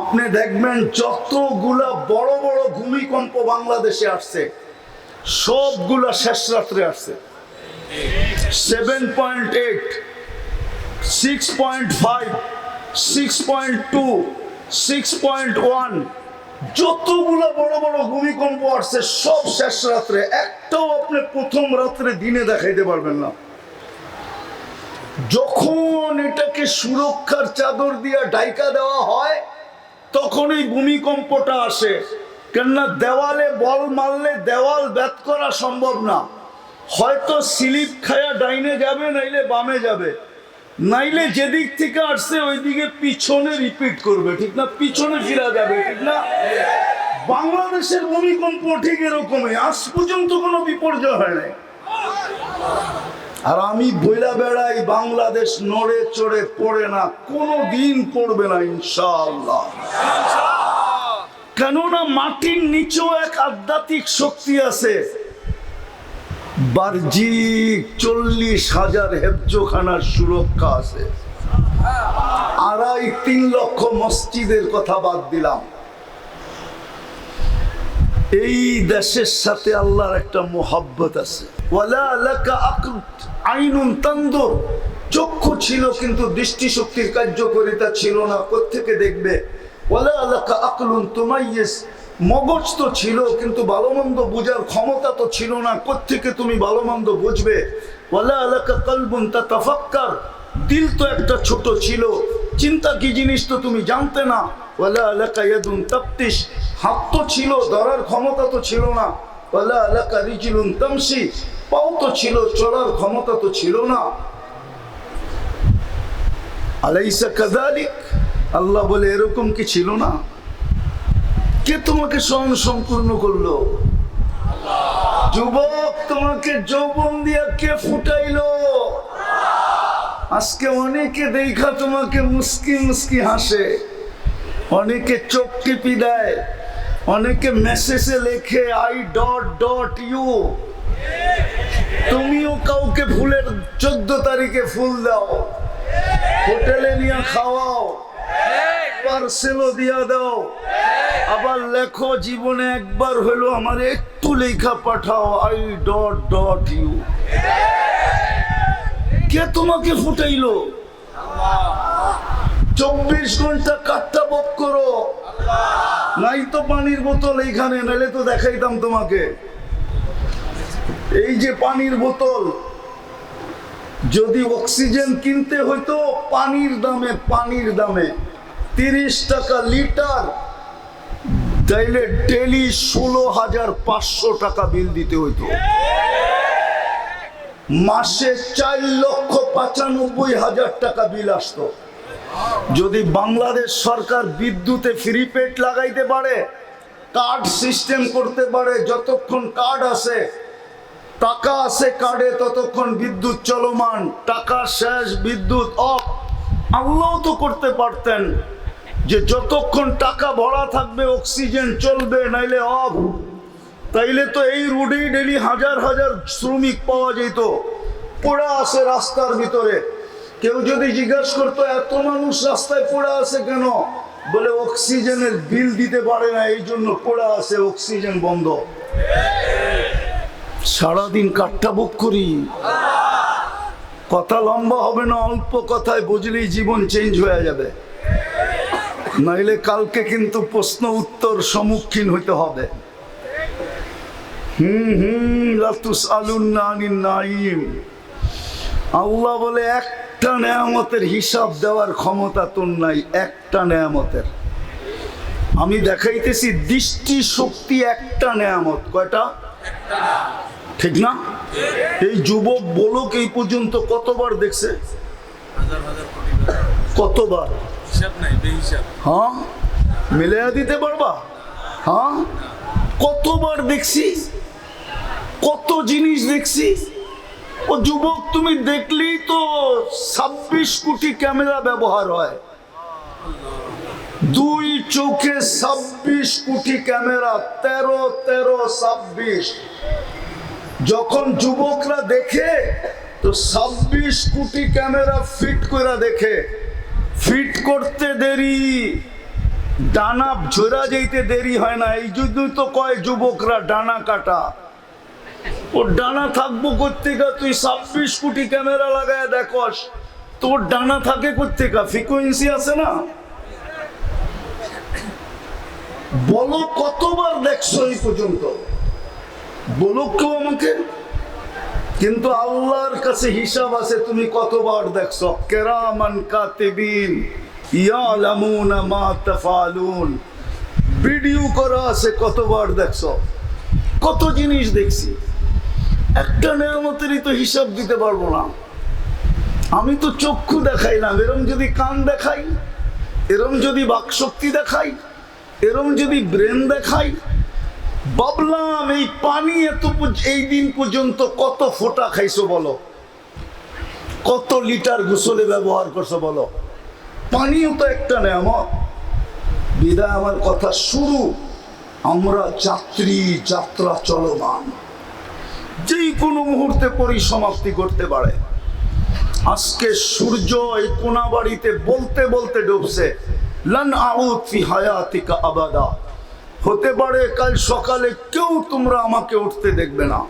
আপনি দেখবেন যতগুলা বড় বড় ভূমিকম্প বাংলাদেশে আসছে, সবগুলা শেষ রাত্রে আসছে। Seven point eight six point five six point two six point one যতগুলো বড় বড় ভূমিকম্প আসছে, সব শেষ রাত্রে। একটাও আপনি প্রথম রাত্রে দিনে দেখাইতে পারবেন না। যখন এটাকে সুরক্ষার চাদর দিয়ে ডাইকা দেওয়া হয় তখন এই ভূমিকম্পটা আসে। কেননা দেওয়ালে বল মারলে দেওয়াল ব্যাত করা সম্ভব না। হয়তো স্লিপ খায়া ডাইনে যাবে, নাইলে বামে যাবে। নাইলে যেদিক থেকে আসছে, ওইদিকে পিছনে রিপিট করবে। ঠিক না? পিছনে ফিরা যাবে, ঠিক না? বাংলাদেশের ভূমিকম্প ঠিক এরকমই। আজ পর্যন্ত কোনো বিপর্যয় হয় নাই। আর আমি বইলা বেড়াই বাংলাদেশ নড়ে চড়ে পড়ে না, কোনো দিন পড়বে না ইনশাআল্লাহ। কেননা মাটির নিচেও এক আধ্যাত্মিক শক্তি আছে। বার্জিক চল্লিশ হাজার হেফজোখানার সুরক্ষা আছে। আড়াই তিন লক্ষ মসজিদের কথা বাদ দিলাম। এই দেশের সাথে আল্লাহর একটা মোহাব্বত আছে। চক্ষু ছিল কিন্তু দৃষ্টিশক্তির কার্যকারিতা ছিল না, কোত্থেকে দেখবে? লাকা আকলুন তুমাইয়িস। মগজ তো ছিল, কিন্তু ভালো মন্দ বোঝার ক্ষমতা তো ছিল না, কোত্থেকে তুমি ভালো মন্দ বুঝবে লাকা কলবুন তাতাফাক্কার। দিল তো একটা ছোট ছিল, চিন্তা কি জিনিস তো তুমি জানতে না? আলাকা হাত তো ছিল, ধরার ক্ষমতা তো ছিল না। রিজিলুন পাও তো ছিল, চলার ক্ষমতা তো ছিল না। আলাইসা কাযালিক? আল্লাহ বলে, এরকম কি ছিল না? কে তোমাকে স্বয়ং সম্পূর্ণ করল? যুবক, তোমাকে যৌবন দিয়া কে ফুটাইলো? আজকে অনেকে দেখা তোমাকে মুস্কি মুস্কি হাসে, অনেকে চোখ টিপি দেয়, অনেকে মেসেজে লেখে আই ডট ডট ইউ তুমিও কাউকে ফুলের চোদ্দ তারিখে ফুল দাও। হোটেলে নিয়ে খাওয়াও। পার্সেলও দিয়া দাও। আবার লেখো, জীবনে একবার হলো আমার একটু লেখা পাঠাও I dot dot U K তোমাকে ফুটাইলো? চব্বিশ ঘণ্টা কাটটা বক করো। নাই তো পানির বোতল এইখানে, নাইলে তো দেখাইতাম তোমাকে। এই যে পানির বোতল, যদি অক্সিজেন কিনতে হইতো পানির দামে পানির দামে তিরিশ টাকা লিটার, তাইলে ডেলি ষোলো হাজার পাঁচশো টাকা বিল দিতে হইতো। মাসে চার লক্ষ পঁচানব্বই হাজার টাকা বিল আসতো। যদি বাংলাদেশ সরকার বিদ্যুতে ফ্রি পেড লাগাইতে পারে, কার্ড সিস্টেম করতে পারে, যতক্ষণ কার্ড আছে টাকা আছে কার্ডে, ততক্ষণ বিদ্যুৎ চলমান। টাকা শেষ, বিদ্যুৎ অফ। আল্লাহ তো করতে পারতেন যে যতক্ষণ টাকা ভরা থাকবে, অক্সিজেন চলবে, নাইলে অফ। তাইলে তো এই রোডেই ডেলি হাজার হাজার শ্রমিক পাওয়া যেত। পড়ে আছে রাস্তার ভিতরে। কেউ যদি জিজ্ঞাসা করতো, এত মানুষ রাস্তায় পড়ে আছে কেন? বলে, অক্সিজেনের বিল দিতে পারে না এই জন্য পড়ে আছে, অক্সিজেন বন্ধ। সারাদিন কাঠটা বুক করি। কথা লম্বা হবে না, অল্প কথায় বুঝলেই জীবন চেঞ্জ হয়ে যাবে। নাইলে কালকে কিন্তু প্রশ্ন উত্তর সম্মুখীন হইতে হবে। হুম হুম লাতুস আলুন নাইম আল্লাহ বলে, একটা নেয়ামতের হিসাব দেওয়ার ক্ষমতা তোর নাই, একটা নেয়ামতের। আমি দেখাইতেছি দৃষ্টি শক্তি একটা নেয়ামত। কয়টা? ঠিক না? এই যুবক বলক এই পর্যন্ত কতবার দেখছে? কতবার? হ্যাঁ? মিলে দিতে পারবা? হ্যাঁ? কতবার দেখছি? কত জিনিস দেখছি? ও যুবক তুমি দেখলেই তো ছাব্বিশ কোটি ক্যামেরা ব্যবহার হয়। দুই চোখে ছাব্বিশ কোটি ক্যামেরা, তেরো তেরো, ছাব্বিশ। যখন যুবকরা দেখে, তো ছাব্বিশ কোটি ক্যামেরা ফিট করে দেখে। ফিট করতে দেরি, ডানা ঝোরা যেতে দেরি হয় না। এই জন্যই তো কয় যুবকরা ডানা কাটা। ও ডানা থাকব কোথেকা তুই ছাব্বিশ কোটি ক্যামেরা লাগায় দেখস। তোর ডানা থাকে কোথেকা ফ্রিকোয়েন্সি আছে না? বলো কতবার দেখছ এই পর্যন্ত? বলো কেউ আমাকে? কিন্তু আল্লাহর কাছে হিসাব আছে, তুমি কতবার দেখছ? কেরামান কাতিবিন, ইয়ালামুনা মা তাফালুন। ভিডিও করা আছে, কতবার দেখছ? কত জিনিস দেখছি। একটা নেয়ামতেরই তো হিসাব দিতে পারব না। আমি তো চক্ষু দেখাই না, এরম যদি কান দেখাই, এরম যদি বাকশক্তি দেখাই এরম যদি ব্রেন দেখাই, ভাবলাম এই পানি এত এই দিন পর্যন্ত কত ফোঁটা খাইছো বলো? কত লিটার গোসলে ব্যবহার করছ বলো? পানিও তো একটা নেয়ামত বিদায় আমার কথা শুরু। আমরা যাত্রী, যাত্রা চলমান। যেই কোনো মুহূর্তে পরিসমাপ্তি করতে পারে। আজকে সূর্য এই কোনা বাড়িতে বলতে বলতে ডুবছে। লান আউদ ফি হায়াতিকা আবাদা। হতে পারে কাল সকালে কেউ তোমরা আমাকে উঠতে দেখবে না।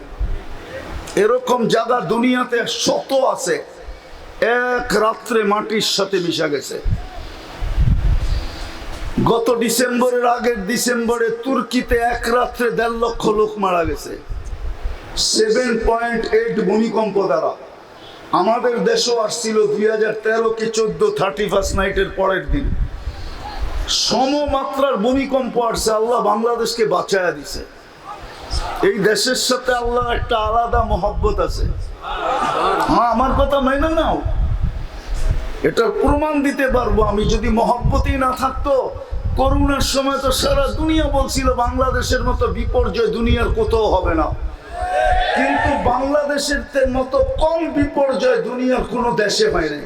এরকম জায়গা দুনিয়াতে শত আছে। এক রাত্রে মাটির সাথে মিশা গেছে। গত ডিসেম্বরের আগের ডিসেম্বরে তুর্কিতে এক রাত্রে দেড় লক্ষ লোক মারা গেছে। সেভেন পয়েন্ট এইট ভূমিকম্প দ্বারা। আমাদের দেশও আসছিল দুই হাজার তেরো কি চোদ্দ থার্টি ফার্স্ট নাইটের পরের দিন। সমমাত্রার ভূমিকম্প আসছে, আল্লাহ বাংলাদেশকে বাঁচায়া দিছে। এই দেশের সাথে আল্লাহ একটা আলাদা মহব্বত আছে। হ্যাঁ আমার কথা মেনে নাও। এটার প্রমাণ দিতে পারব আমি, যদি মহব্বতই না থাকতো, করোনার সময় তো সারা দুনিয়া বলছিল, বাংলাদেশের মতো বিপর্যয় দুনিয়ার কোথাও হবে না। কিন্তু বাংলাদেশের মতো কম বিপর্যয় দুনিয়ার কোনো দেশে হয় নাই।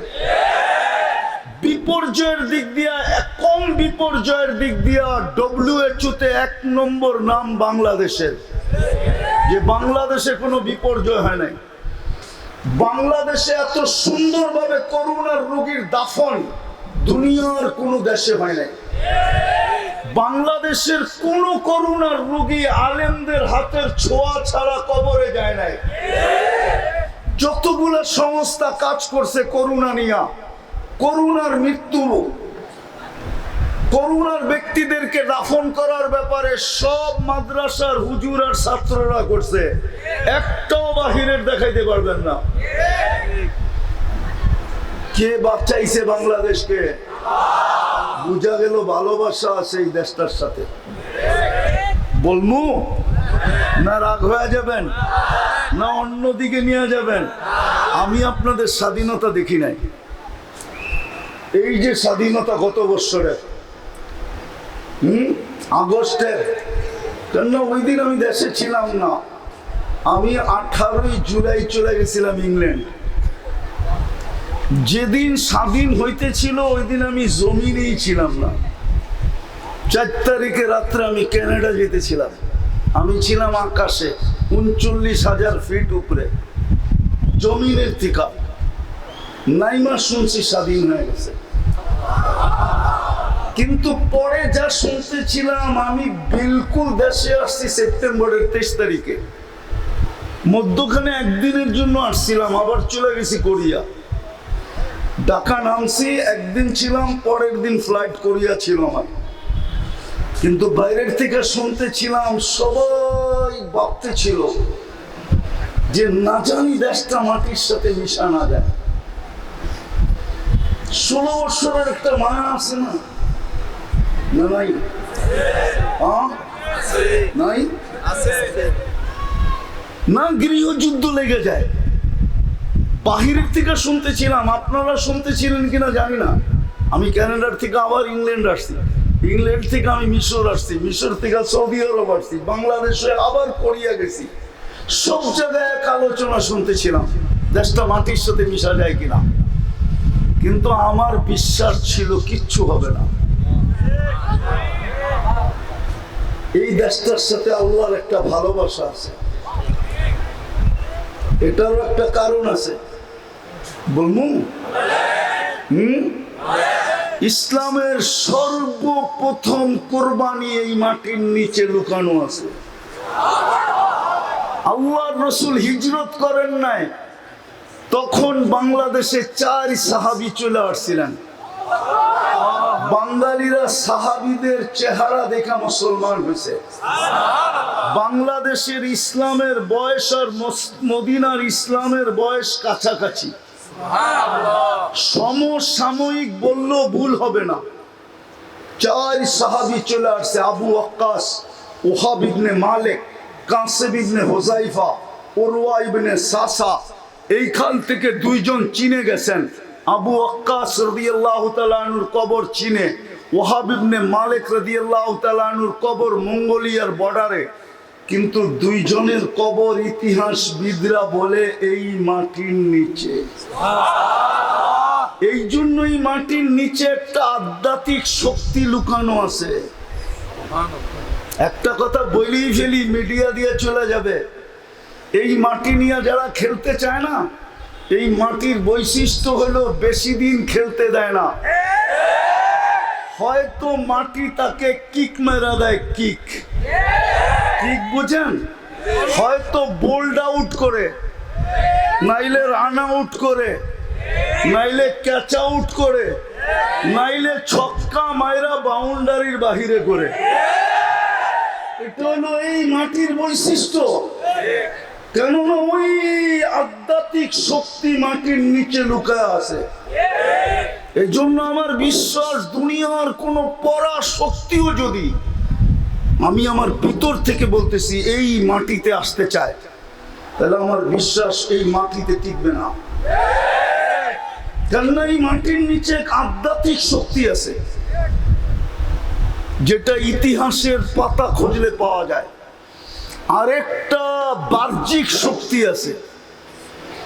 বিপর্যয়ের দিক দিয়া, কম বিপর্যয়ের দিক দিয়া ডব্লিউএচও তে এক নম্বর নাম বাংলাদেশের। যে বাংলাদেশে কোনো বিপর্যয় হয় নাই। বাংলাদেশে এত সুন্দরভাবে করোনার রোগীর দাফন দুনিয়ার কোনো দেশে হয় নাই। বাংলাদেশের কোন করোনার রোগী আলেমদের হাতের ছোঁয়া ছাড়া কবরে যায় নাই। যতগুলো সংস্থা কাজ করছে করোনা নিয়া। করোনার মৃত্যু। করুণার ব্যক্তিদেরকে দাফন করার ব্যাপারে সব মাদ্রাসার হুজুর আর ছাত্ররা করছে। একটাও বাহিরের দেখাইতে পারবেন না। কে বাচ্চাইছে বাংলাদেশকে? বুঝা গেল ভালোবাসা আছে এই দেশটার সাথে। বলমু, না রাগ হয়ে যাবেন, না অন্যদিকে নিয়ে যাবেন। আমি আপনাদের স্বাধীনতা দেখি নাই। এই যে স্বাধীনতা গত বৎসরের হুম? আগস্টের, কেন ওই দিন আমি দেশে ছিলাম না? আমি আঠারোই জুলাই চলে গেছিলাম ইংল্যান্ড। যেদিন স্বাধীন হইতেছিল, ওই দিন আমি জমিনেই ছিলাম না। চার তারিখে রাত্রে আমি ক্যানাডা যেতেছিলাম। আমি ছিলাম আকাশে, উনচল্লিশ হাজার ফিট উপরে, জমিনের থেকে। নাই মাস শুনছি, স্বাধীন হয়ে গেছে। কিন্তু পরে যা শুনতেছিলাম, আমি বিলকুল দেশে আসছি সেপ্টেম্বরের তেইশ তারিখে। মধ্যখানে একদিনের জন্য আসছিলাম, আবার চলে গেছি কোরিয়া। ঢাকা নামছি, একদিন ছিলাম, পরের দিন ফ্লাইট কোরিয়া ছিল আমার। কিন্তু বাইরের থেকে শুনতেছিলাম, সবাই ভাবতে ছিল যে না জানি দেশটা মাটির সাথে মিশা না যায়। ষোলো বছরের একটা মায়া আছে না? নাই? নাই? না গৃহযুদ্ধ লেগে যায়। বাহিরের থেকে শুনতেছিলাম, আপনারা শুনতেছিলেন কিনা জানি না। আমি ক্যানাডার থেকে আবার ইংল্যান্ড আসছি। ইংল্যান্ড থেকে আমি মিশর আসছি, মিশর থেকে সৌদি আরব আসছি, বাংলাদেশে আবার কোরিয়া গেছি। সব জায়গায় এক আলোচনা শুনতেছিলাম, দেশটা মাটির সাথে মিশা যায় কিনা। কিন্তু আমার বিশ্বাস ছিল কিচ্ছু হবে না। এই দেশটার সাথে আল্লাহর একটা ভালোবাসা আছে। এটারও একটা কারণ আছে। বলমু? হুম? ইসলামের সর্বপ্রথম কোরবানি এই মাটির নিচে লুকানো আছে। আল্লাহ রসুল হিজরত করেন নাই। তখন বাংলাদেশে চার সাহাবি চলে আসছিলেন। বাঙালিরা সাহাবিদের চেহারা দেখা মুসলমান হয়েছে। বাংলাদেশের ইসলামের বয়স আর মদিনার ইসলামের বয়স কাছাকাছি। সমসাময়িক বললেও ভুল হবে না। চার সাহাবি চলে আসছে, আবু আক্কাস, ওহাব ইবনে মালিক ইবনে হোজাইফা ওরওয়া ইবনে সাসা এইখান থেকে দুইজন চিনে গেছেন। আবু আক্কাস রাদিয়াল্লাহু তাআলার কবর চিনে ওহাব ইবনে মালিক রাদিয়াল্লাহু তাআলার কবর মঙ্গোলিয়ার বর্ডারে কিন্তু দুইজনের কবর ইতিহাসবিদরা বলে এই মাটির নিচে। এই জন্যই মাটির নিচে একটা আধ্যাত্মিক শক্তি লুকানো আছে। একটা কথা বলেই ফেলি মিডিয়া দিয়ে চলে যাবে। এই মাটি নিয়ে যারা খেলতে চায় না, এই মাটির বৈশিষ্ট্য হলো বেশি দিন খেলতে দেয় না। হয়তো মাটি তাকে কিক মেরা দেয়, কিক। কিক বুঝেন? হয়তো বোল্ড আউট করে, নাইলে রান আউট করে, নাইলে ক্যাচ আউট করে, নাইলে ছক্কা মাইরা বাউন্ডারির বাহিরে করে। এটা হলো এই মাটির বৈশিষ্ট্য। কেননা ওই আধ্যাত্মিক শক্তি মাটির নিচে লুকায় আছে? এই জন্য আমার বিশ্বাস, দুনিয়ার কোনো পড়া শক্তিও যদি আমি আমার ভিতর থেকে বলতেছি, এই মাটিতে আসতে চায়, তাহলে আমার বিশ্বাস এই মাটিতে টিকবে না। কেননা এই মাটির নিচে এক আধ্যাত্মিক শক্তি আছে, যেটা ইতিহাসের পাতা খুঁজলে পাওয়া যায়। আরেকটা বাহ্যিক শক্তি আছে।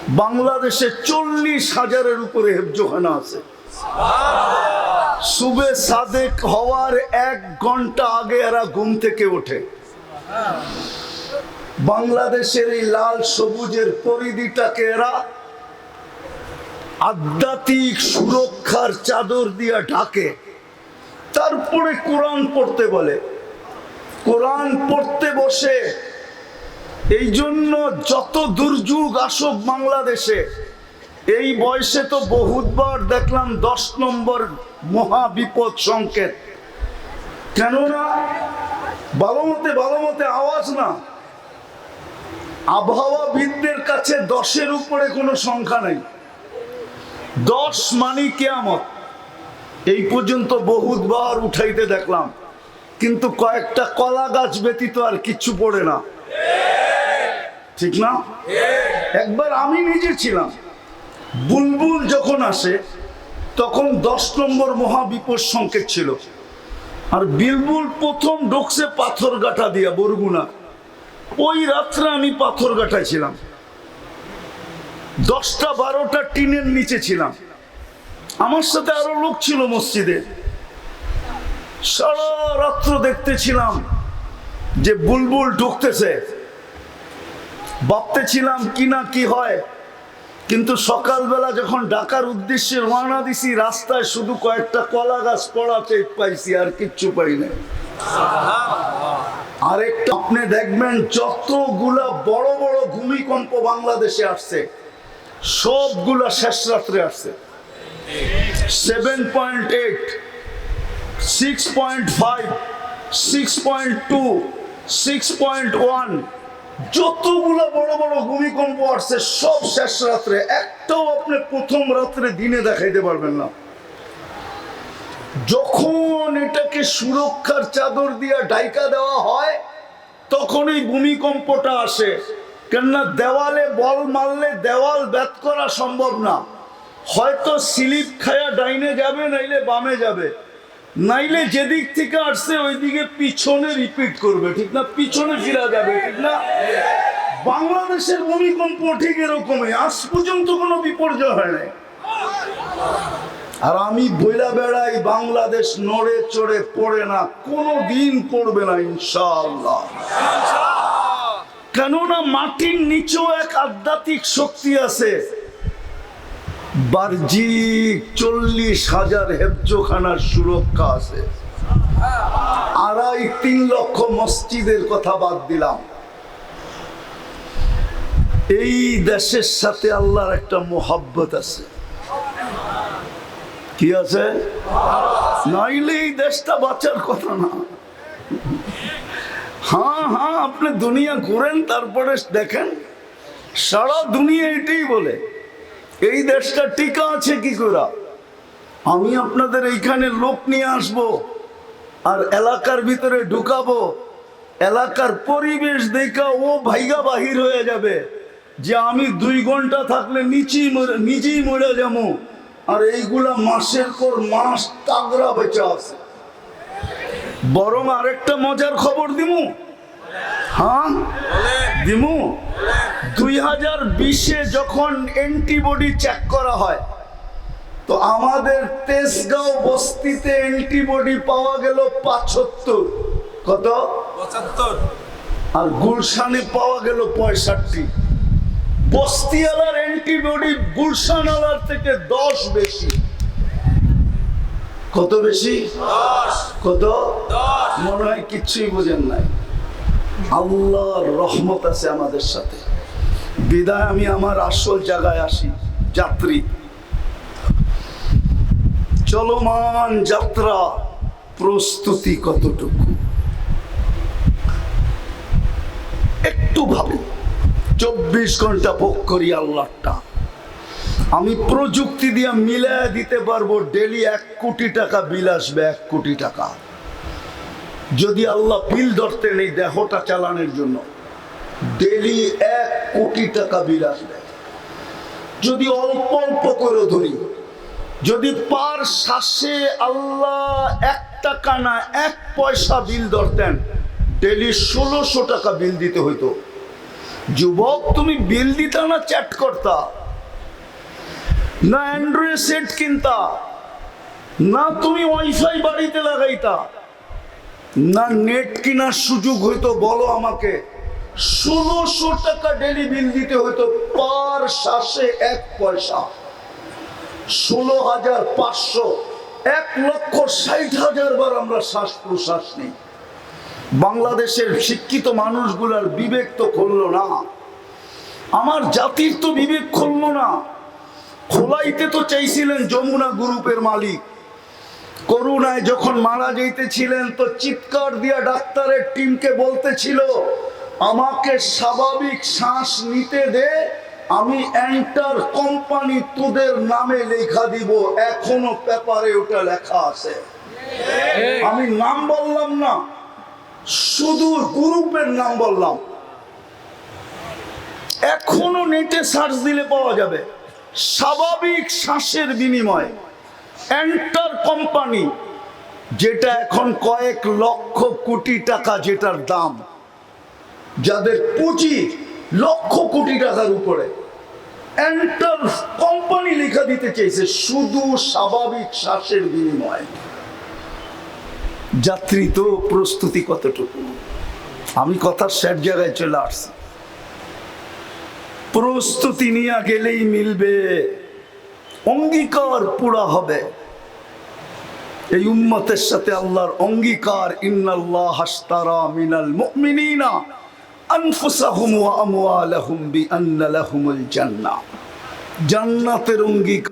বাংলাদেশে চল্লিশ হাজারের উপরে হেফজোখানা আছে। সুবে সাদেক হওয়ার এক ঘণ্টা আগে এরা ঘুম থেকে ওঠে। বাংলাদেশের এই লাল সবুজের পরিধিটাকে এরা আধ্যাত্মিক সুরক্ষার চাদর দিয়া ঢাকে। তারপরে কোরআন পড়তে বলে। কোরআন পড়তে বসে এই জন্য যত দুর্যোগ আসুক বাংলাদেশে, এই বয়সে তো বহুতবার দেখলাম দশ নম্বর মহা বিপদ সংকেত। কেননা, ভালো মতে ভালো মতে আওয়াজ না। আবহাওয়াবিদদের কাছে দশের উপরে কোনো সংখ্যা নেই। দশ মানি কেয়ামত। এই পর্যন্ত বহুতবার উঠাইতে দেখলাম। কিন্তু কয়েকটা কলা গাছ ব্যতীত আর কিচ্ছু পড়ে না। ঠিক না? একবার আমি নিজে ছিলাম। বুলবুল যখন আসে, তখন দশ নম্বর মহাবিপদ সংকেত ছিল। আর বিলবুল প্রথম ঢুকছে পাথর গাঠা দিয়া বরগুনা। ওই রাত্রে আমি পাথর গাঠায় ছিলাম। দশটা বারোটা টিনের নিচে ছিলাম। আমার সাথে আরও লোক ছিল মসজিদে। সারা রাত্র দেখতেছিলাম যে বুলবুল ঢুকতেছে। ভাবতেছিলাম কি না কি হয়। কিন্তু সকালবেলা যখন ঢাকার উদ্দেশ্যে রওনা দিছি, রাস্তায় শুধু কয়েকটা কলা গাছ পড়া চেক পাইছি, আর কিচ্ছু পাই নাই। আরেকটা, আপনি দেখবেন যতগুলা বড় বড় ভূমিকম্প বাংলাদেশে আসছে, সবগুলা শেষ রাত্রে আসছে। Seven point eight six point five six point two six point one যতগুলো বড় বড় ভূমিকম্প আসছে, সব শেষ রাত্রে, একটাও আপনি প্রথম রাত্রে দিনে দেখাইতে পারবেন না। যখন এটাকে সুরক্ষার চাদর দিয়ে ডাইকা দেওয়া হয় তখনই ভূমিকম্পটা আসে। কেননা দেওয়ালে বল মারলে দেওয়াল ব্যাত করা সম্ভব না। হয়তো স্লিপ খায়া ডাইনে যাবে, নাইলে বামে যাবে। নাইলে যেদিক থেকে আসছে, ওইদিকে পিছনে রিপিট করবে, ঠিক না? পিছনে ফিরা যাবে, ঠিক না? বাংলাদেশের ভূমিকম্প ঠিক এরকমই, আজ পর্যন্ত কোনো বিপর্যয় হয় নাই। আর আমি বইলা বেড়াই বাংলাদেশ নড়ে চড়ে পড়ে না, কোনো দিন পড়বে না, ইনশাআল্লাহ। কেননা মাটির নিচেও এক আধ্যাত্মিক শক্তি আছে। বার্জিক চল্লিশ হাজার হেফজোখানার সুরক্ষা আছে। আড়াই তিন লক্ষ মসজিদের কথা বাদ দিলাম। এই দেশের সাথে আল্লাহর একটা মোহাব্বত আছে। কি আছে? নাইলে এই দেশটা বাঁচার কথা না। হ্যাঁ হ্যাঁ আপনি দুনিয়া ঘুরেন, তারপরে দেখেন। সারা দুনিয়া এটাই বলে। এই দেশটা টিকা আছে কি করে? আমি আপনাদের এইখানে লোক নিয়ে আসব আর এলাকার ভিতরে ঢুকাবো। এলাকার পরিবেশ দেখা ও ভাইগা বাহির হয়ে যাবে যে আমি দুই ঘণ্টা থাকলে নিচেই নিজেই মরে যাব। আর এইগুলা মাসের পর মাস তাগরা বেঁচে আছে। বরং আরেকটা মজার খবর দিমু? হ্যাঁ? দিমু? দুই হাজার বিশে যখন অ্যান্টিবডি চেক করা হয় তো আমাদের তেজগাঁও বস্তিতে অ্যান্টিবডি পাওয়া গেল পাঁচাত্তর কত? পঁচাত্তর। আর গুলশানে পাওয়া গেল পঁয়ষট্টি। বস্তিওয়ালার অ্যান্টিবডি গুলশানওয়ালার থেকে দশ বেশি। কত বেশি? কত? মনে হয় কিচ্ছুই বোঝেন নাই। আল্লাহর রহমত আছে আমাদের সাথে। বিদায়, আমি আমার আসল জায়গায় আসি, যাত্রী। চলমান যাত্রা প্রস্তুতি কতটুকু? একটু ভাবো চব্বিশ ঘণ্টা ভোগ করি আল্লাহটা। আমি প্রযুক্তি দিয়ে মিলায় দিতে পারব ডেলি এক কোটি টাকা বিল আসবে এক কোটি টাকা। যদি আল্লাহ বিল ধরতেন এই দেহটা চালানোর জন্য ডেলি এক কোটি টাকা বিল আসবে। যদি অল্প অল্প করে ধরি, যদি পার শ্বাসে আল্লাহ এক টাকা না এক পয়সা বিল ধরতেন ডেলি ষোলোশো টাকা বিল দিতে হইতো। যুবক, তুমি বিল দিতা না চ্যাট করতা? না অ্যান্ড্রয়েড সেট কিনতা? না তুমি ওয়াইফাই বাড়িতে লাগাইতা? না নেট কেনার সুযোগ হইতো বলো আমাকে। ষোলোশো টাকা ডেলি বিল দিতে হইতো পার শ্বাসে এক পয়সা। ষোলো হাজার পাঁচশো, এক লক্ষ ষাট হাজার বার আমরা শ্বাস প্রশ্বাস নিই। বাংলাদেশের শিক্ষিত মানুষগুলার বিবেক তো খুললো না। আমার জাতির তো বিবেক খুললো না। খোলাইতে তো চাইছিলেন যমুনা গ্রুপের মালিক। করুণায় যখন মারা যাইতেছিলেন তো চিৎকার দিয়া ডাক্তারের টিমকে বলতেছিল, আমাকে স্বাভাবিক শ্বাস নিতে দে, আমি এন্টার কোম্পানি তোদের নামে লেখা দিব, এখনও পেপারে ওটা লেখা আছে। আমি নাম বললাম না, শুধু গ্রুপের নাম বললাম। এখনও নেটে সার্চ দিলে পাওয়া যাবে, স্বাভাবিক শ্বাসের বিনিময়। এন্টার কোম্পানি যেটা এখন কয়েক লক্ষ কোটি টাকা যেটার দাম, যাদের পুঁজি লক্ষ কোটি টাকার উপরে। এন্টার কোম্পানি লেখা দিতে চেয়েছে শুধু স্বাভাবিক শ্বাসের বিনিময়। যাত্রী তো প্রস্তুতি কতটুকু? আমি কথার স্যার জায়গায় চলে আসছি। প্রস্তুতি নিয়ে গেলেই মিলবে, অঙ্গীকার পুরা হবে। এই উম্মতের সাথে আল্লাহর অঙ্গীকার, ইন্নাল্লাহ হাস্তারা মিনাল মুমিনিনা আনফুসাহুম ওয়া আমওয়ালাহুম বিআন্না লাহুমুল জান্নাতের অঙ্গীকার